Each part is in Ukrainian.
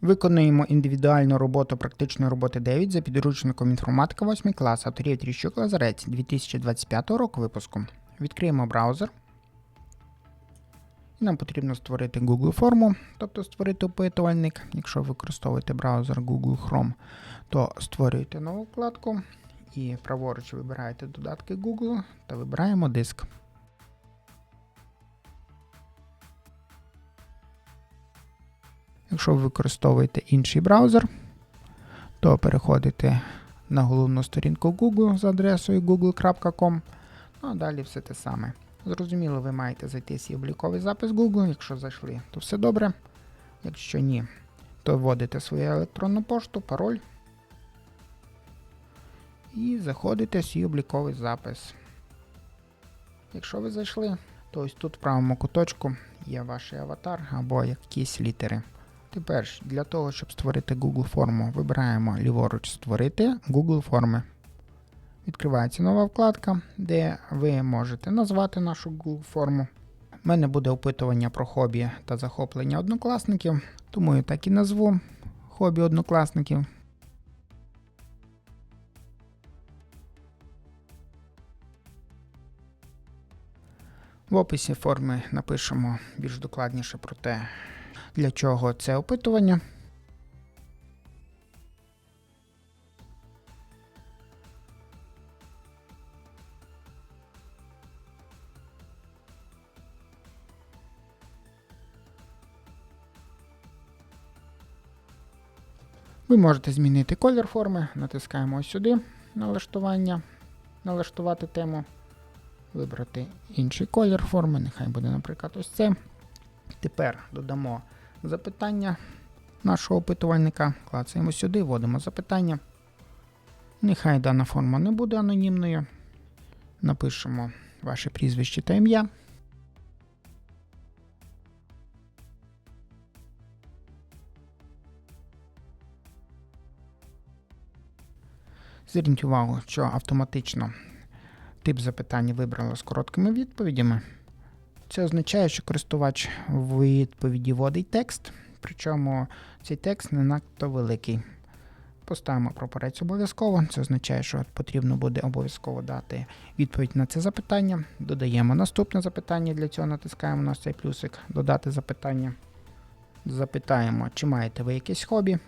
Виконуємо індивідуальну роботу практичної роботи 9 за підручником інформатика 8 клас авторів Тріщук Лазарець 2025 року випуску. Відкриємо браузер. Нам потрібно створити Google форму, тобто створити опитувальник. Якщо використовуєте браузер Google Chrome, то створюєте нову вкладку і праворуч вибираєте додатки Google та вибираємо диск. Якщо ви використовуєте інший браузер, то переходите на головну сторінку Google за адресою google.com. Ну а далі все те саме. Зрозуміло, ви маєте зайти свій обліковий запис Google. Якщо зайшли, то все добре. Якщо ні, то вводите свою електронну пошту, пароль. І заходите в свій обліковий запис. Якщо ви зайшли, то ось тут в правому куточку є ваш аватар або якісь літери. Тепер для того, щоб створити Google форму, вибираємо ліворуч Створити Google форми. Відкривається нова вкладка, де ви можете назвати нашу Google форму. У мене буде опитування про хобі та захоплення однокласників, тому я так і назву хобі однокласників. В описі форми напишемо більш докладніше про те, для чого це опитування. Ви можете змінити колір форми, натискаємо ось сюди налаштування, налаштувати тему, вибрати інший колір форми, нехай буде, наприклад, ось це. Тепер додамо запитання нашого опитувальника, клацаємо сюди, вводимо запитання. Нехай дана форма не буде анонімною. Напишемо ваше прізвище та ім'я. Зверніть увагу, що автоматично тип запитання вибрало з короткими відповідями. Це означає, що користувач в відповіді вводить текст, причому цей текст не надто великий. Поставимо прапорець обов'язково. Це означає, що потрібно буде обов'язково дати відповідь на це запитання. Додаємо наступне запитання. Для цього натискаємо на цей плюсик Додати запитання. Запитаємо, чи маєте ви якесь хобі.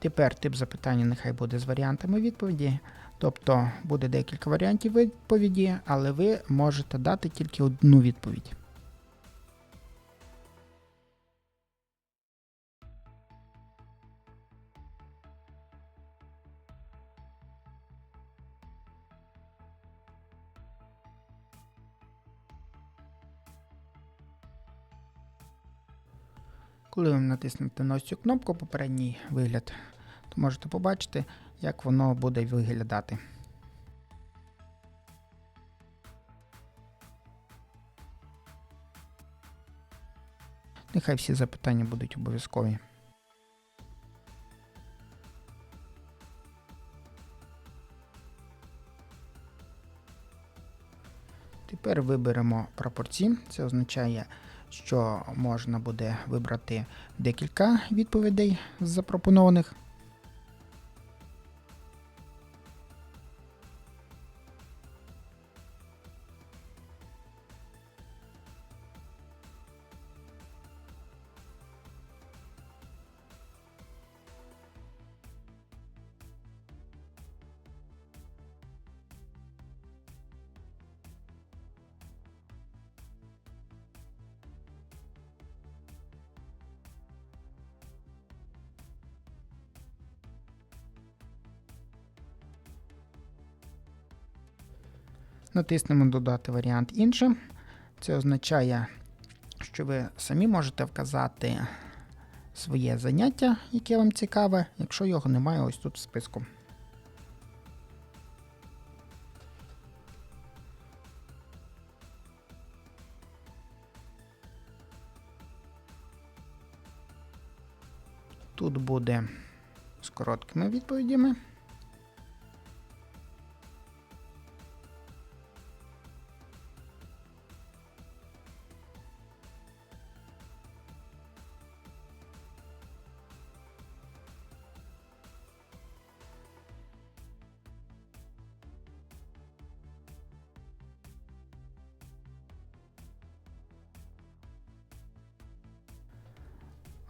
Тепер тип запитання нехай буде з варіантами відповіді. Тобто буде декілька варіантів відповіді, але ви можете дати тільки одну відповідь. Коли ви натиснете на ось цю кнопку попередній вигляд, то можете побачити, як воно буде виглядати. Нехай всі запитання будуть обов'язкові. Тепер виберемо прапорці. Це означає, що можна буде вибрати декілька відповідей з запропонованих. Натиснемо Додати варіант інше. Це означає, що ви самі можете вказати своє заняття, яке вам цікаве, якщо його немає ось тут в списку. Тут буде з короткими відповідями.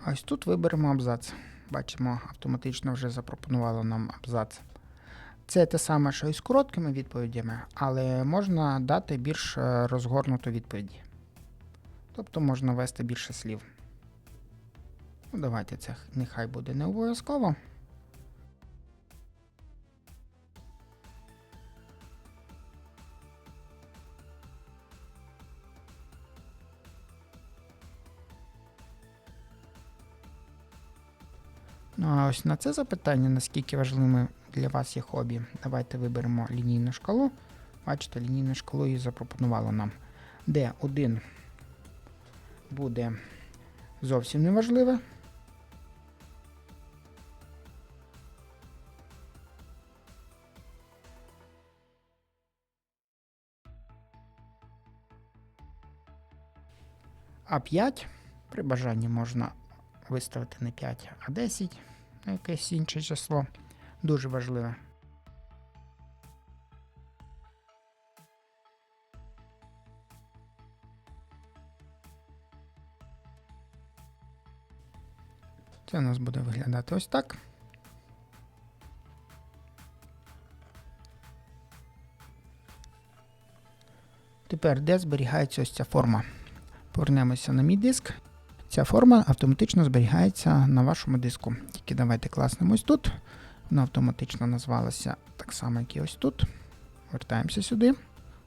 Ось тут виберемо абзац. Бачимо, автоматично вже запропонувало нам абзац. Це те саме, що і з короткими відповідями, але можна дати більш е, розгорнуту відповідь. Тобто можна ввести більше слів. Ну, давайте це нехай буде не обов'язково. Ну а ось на це запитання, наскільки важливим для вас є хобі, давайте виберемо лінійну шкалу. Бачите, лінійну шкалу і запропонувало нам, де один буде зовсім неважливе. А 5 при бажанні можна виставити не 5, а 10, на якесь інше число. Дуже важливе. Це у нас буде виглядати ось так. Тепер де зберігається ось ця форма? Повернемося на мій диск. Ця форма автоматично зберігається на вашому диску. Тільки давайте класнемо ось тут. Вона автоматично назвалася так само, як і ось тут. Вертаємося сюди.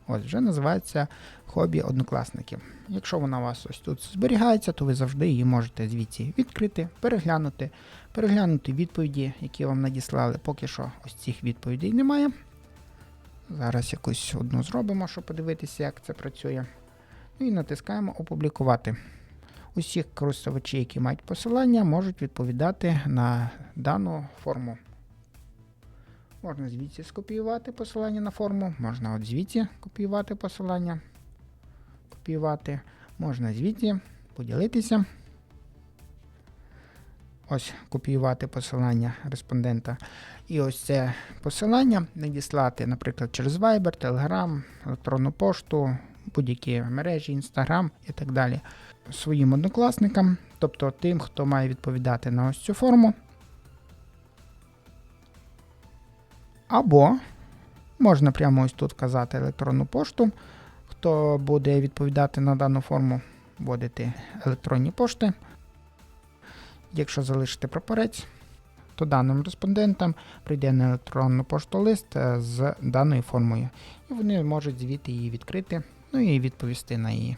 Ось вже називається хобі однокласників. Якщо вона у вас ось тут зберігається, то ви завжди її можете звідси відкрити, переглянути, переглянути відповіді, які вам надіслали. Поки що ось цих відповідей немає. Зараз якусь одну зробимо, щоб подивитися, як це працює. Ну і натискаємо Опублікувати. Усі користувачі, які мають посилання, можуть відповідати на дану форму. Можна звідси скопіювати посилання на форму, можна от звідси копіювати посилання, копіювати, можна звідси поділитися. Ось копіювати посилання респондента. І ось це посилання надіслати, наприклад, через Viber, Telegram, електронну пошту, будь-які мережі, Instagram і так далі. Своїм однокласникам, тобто тим, хто має відповідати на ось цю форму. Або можна прямо ось тут вказати електронну пошту. Хто буде відповідати на дану форму, вводити електронні пошти. Якщо залишити прапорець, то даним респондентам прийде на електронну пошту лист е, з даною формою. І вони можуть звідти її відкрити, ну і відповісти на її.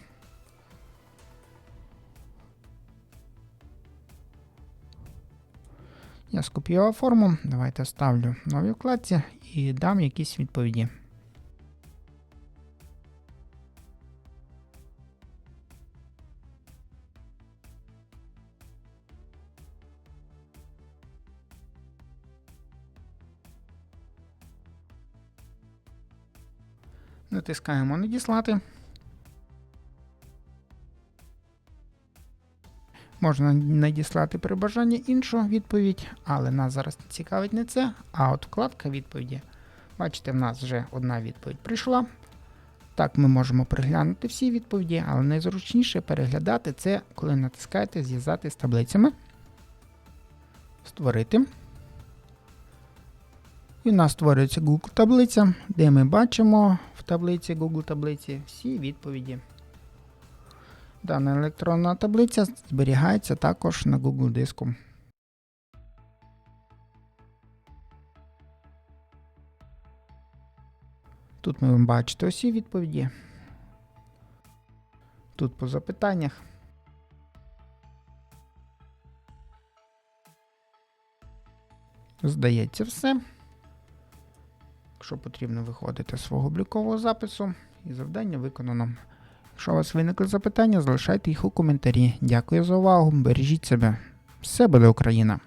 Я скопіював форму. Давайте ставлю нові вкладці і дам якісь відповіді. Натискаємо Надіслати. Можна надіслати при бажанні іншу відповідь, але нас зараз цікавить не це, а от вкладка відповіді. Бачите, в нас вже одна відповідь прийшла. Так, ми можемо переглянути всі відповіді, але найзручніше переглядати це, коли натискаєте Зв'язати з таблицями. Створити. І у нас створюється Google таблиця, де ми бачимо в таблиці Google таблиці всі відповіді. Дана електронна таблиця зберігається також на Google диску. Тут ми бачите усі відповіді. Тут по запитаннях. Здається, все. Якщо потрібно виходити з свого облікового запису і завдання виконано. Якщо у вас виникли запитання, залишайте їх у коментарі. Дякую за увагу. Бережіть себе. Все буде Україна!